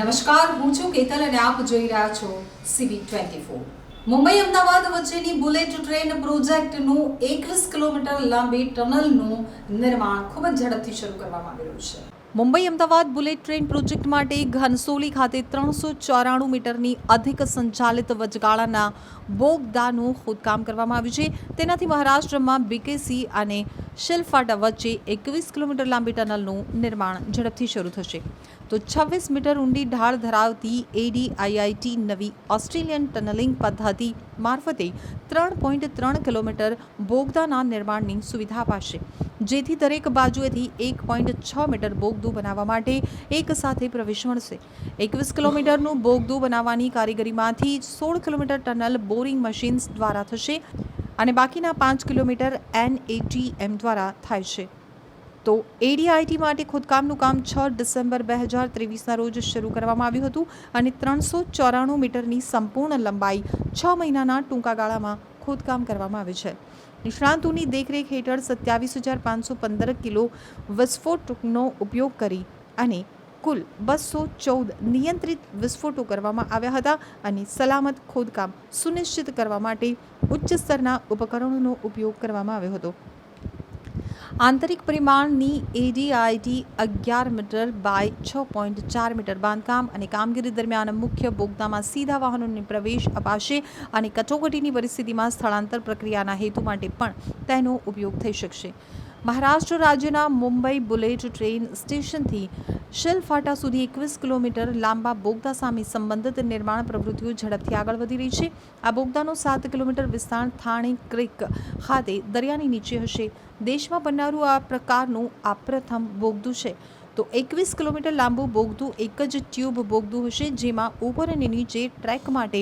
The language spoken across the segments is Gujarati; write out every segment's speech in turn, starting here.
નમસ્કાર, હું છું કેતલ અને આપ જોઈ રહ્યા છો સીવી ટ્વેન્ટી મુંબઈ અમદાવાદ વચ્ચેની બુલેટ ટ્રેન પ્રોજેક્ટનું એકવીસ કિલોમીટર લાંબી ટનલનું નિર્માણ ખૂબ જ ઝડપથી શરૂ કરવામાં આવી રહ્યું છે. Mumbai Ahmedabad bullet train project માટે ઘનસોલી ખાતે ત્રણસો ચોરાણું મીટરની અધિક સંચાલિત વચગાળાના બોગદાનું ખોદકામ કરવામાં આવ્યું છે. તેનાથી મહારાષ્ટ્રમાં બીકેસી અને શિલફાટા વચ્ચે એકવીસ કિલોમીટર લાંબી ટનલનું નિર્માણ ઝડપથી શરૂ થશે. તો છવ્વીસ મીટર ઊંડી ઢાળ ધરાવતી એડીઆઈઆઈટી નવી ઓસ્ટ્રેલિયન ટનલિંગ પદ્ધતિ મારફતે ત્રણ પોઈન્ટ ત્રણ કિલોમીટર બોગદાના નિર્માણની સુવિધા અપાશે. જેથી દરેક બાજુએથી એક પોઈન્ટ છ મીટર બોગદું બનાવવા માટે એક સાથે પ્રવેશ મળશે. એકવીસ કિલોમીટરનું બોગદું બનાવવાની કારીગરીમાંથી સોળ કિલોમીટર ટનલ બોરિંગ મશીન્સ દ્વારા થશે. અને બાકીના પાંચ કિલોમીટર એનએટીએમ દ્વારા થાય છે. તો એડીઆઈટી માટે ખોદકામનું કામ છ ડિસેમ્બર બે હજાર ત્રેવીસના રોજ શરૂ કરવામાં આવ્યું હતું અને ત્રણસો ચોરાણું મીટરની સંપૂર્ણ લંબાઈ છ મહિનાના ટૂંકા ગાળામાં ખોદકામ કરવામાં આવે છે. નિષ્ણાંતોની દેખરેખ હેઠળ સત્યાવીસ હજાર પાંચસો પંદર કિલો વિસ્ફોટનો ઉપયોગ કરી અને કુલ બસો ચૌદ નિયંત્રિત વિસ્ફોટો કરવામાં આવ્યા હતા અને સલામત ખોદકામ સુનિશ્ચિત કરવા માટે ઉચ્ચ સ્તરના ઉપકરણોનો ઉપયોગ કરવામાં આવ્યો હતો. આંતરિક પરિમાણની એડીઆઈટી અગિયાર મીટર બાય છ પોઈન્ટ ચાર મીટર બાંધકામ અને કામગીરી દરમિયાન મુખ્ય બોગદામાં સીધા વાહનોને પ્રવેશ અપાશે અને કટોકટીની પરિસ્થિતિમાં સ્થળાંતર પ્રક્રિયાના હેતુ માટે પણ તેનો ઉપયોગ થઈ શકશે. મહારાષ્ટ્ર રાજ્યના મુંબઈ બુલેટ ટ્રેન સ્ટેશનથી શિલફાટા સુધી એકવીસ કિલોમીટર લાંબા બોગદા સામે સંબંધિત નિર્માણ પ્રવૃત્તિઓ ઝડપથી આગળ વધી રહી છે. આ બોગદાનો સાત કિલોમીટર વિસ્તાર થાણે ક્રિક ખાતે દરિયાની નીચે હશે. દેશમાં બનનારું આ પ્રકારનું આ પ્રથમ બોગદું છે. તો એકવીસ કિલોમીટર લાંબુ બોગદું એક જ ટ્યુબ બોગદું હશે, જેમાં ઉપર અને નીચે ટ્રેક માટે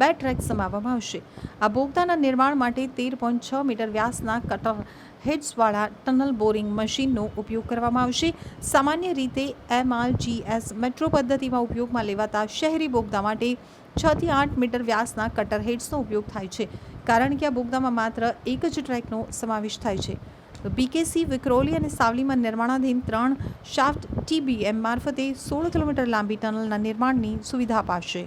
બે ટ્રેક સમાવવામાં આવશે. આ બોગદાના નિર્માણ માટે તેર પોઈન્ટ છ મીટર વ્યાસના કટર હેડ્સવાળા ટનલ બોરિંગ મશીનનો ઉપયોગ કરવામાં આવશે. સામાન્ય રીતે એમઆરજીએસ મેટ્રો પદ્ધતિમાં ઉપયોગમાં લેવાતા શહેરી બોગદા માટે છથી આઠ મીટર વ્યાસના કટર હેડ્સનો ઉપયોગ થાય છે, કારણ કે આ બોગદામાં માત્ર એક જ ટ્રેકનો સમાવેશ થાય છે. બીકેસી વિક્રોલી અને સાવલીમાં નિર્માણાધીન ત્રણ શાફ્ટ ટીબીએમ મારફતે સોળ કિલોમીટર લાંબી ટનલના નિર્માણની સુવિધા અપાશે.